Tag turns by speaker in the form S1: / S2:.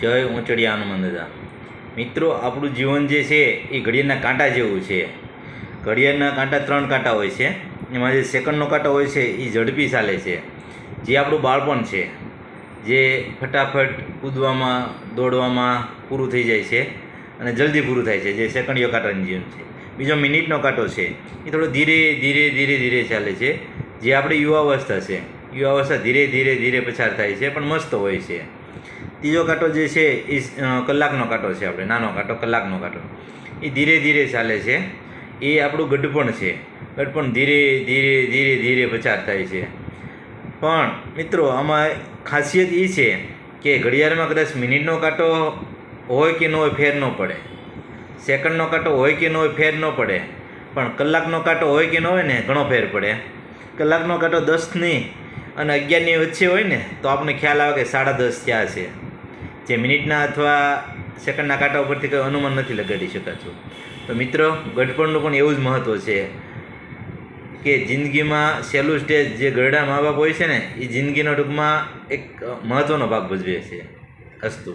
S1: જય ઊંચડિયા હનુમાનદાદા મિત્રો, આપણું જીવન જે છે એ ઘડિયાળના કાંટા જેવું છે. ઘડિયાળના કાંટા ત્રણ કાંટા હોય છે. એમાં જે સેકન્ડનો કાંટો હોય છે એ ઝડપી ચાલે છે. જે આપણું બાળપણ છે, જે ફટાફટ કૂદવામાં, દોડવામાં પૂરું થઈ જાય છે અને જલ્દી પૂરું થાય છે, જે સેકન્ડીયો કાંટાનું જીવન છે. બીજો મિનિટનો કાંટો છે, એ થોડો ધીરે ધીરે ધીરે ધીરે ચાલે છે. જે આપણી યુવાવસ્થા છે, યુવાવસ્થા ધીરે ધીરે ધીરે પસાર થાય છે, પણ મસ્ત હોય છે. ત્રીજો કાંટો જે છે એ કલાકનો કાંટો છે આપણે, નાનો કાંટો કલાકનો કાંટો એ ધીરે ધીરે ચાલે છે. એ આપણું ગઢપણ છે. ગઢપણ ધીરે ધીરે ધીરે ધીરે પસાર થાય છે. પણ મિત્રો, આમાં ખાસિયત એ છે કે ઘડિયાળમાં કદાચ મિનિટનો કાંટો હોય કે ન હોય ફેર ન પડે. સેકન્ડનો કાંટો હોય કે ન હોય ફેર ન પડે. પણ કલાકનો કાંટો હોય કે ન હોય ને ઘણો ફેર પડે. કલાકનો કાંટો દસની અને અગિયારની વચ્ચે હોય ને, તો આપણને ખ્યાલ આવે કે સાડા દસ ત્યાં છે. જે મિનિટના અથવા સેકન્ડના કાંટા ઉપરથી કંઈ અનુમાન નથી લગાડી શકાતું. તો મિત્રો ગઢપણનું પણ એવું જ મહત્ત્વ છે કે જિંદગીમાં સહેલું સ્ટેજ જે ગરડા મા બાપ હોય છે ને એ જિંદગીનો ટૂંકમાં એક મહત્ત્વનો ભાગ ભજવે છે અસ્તુ.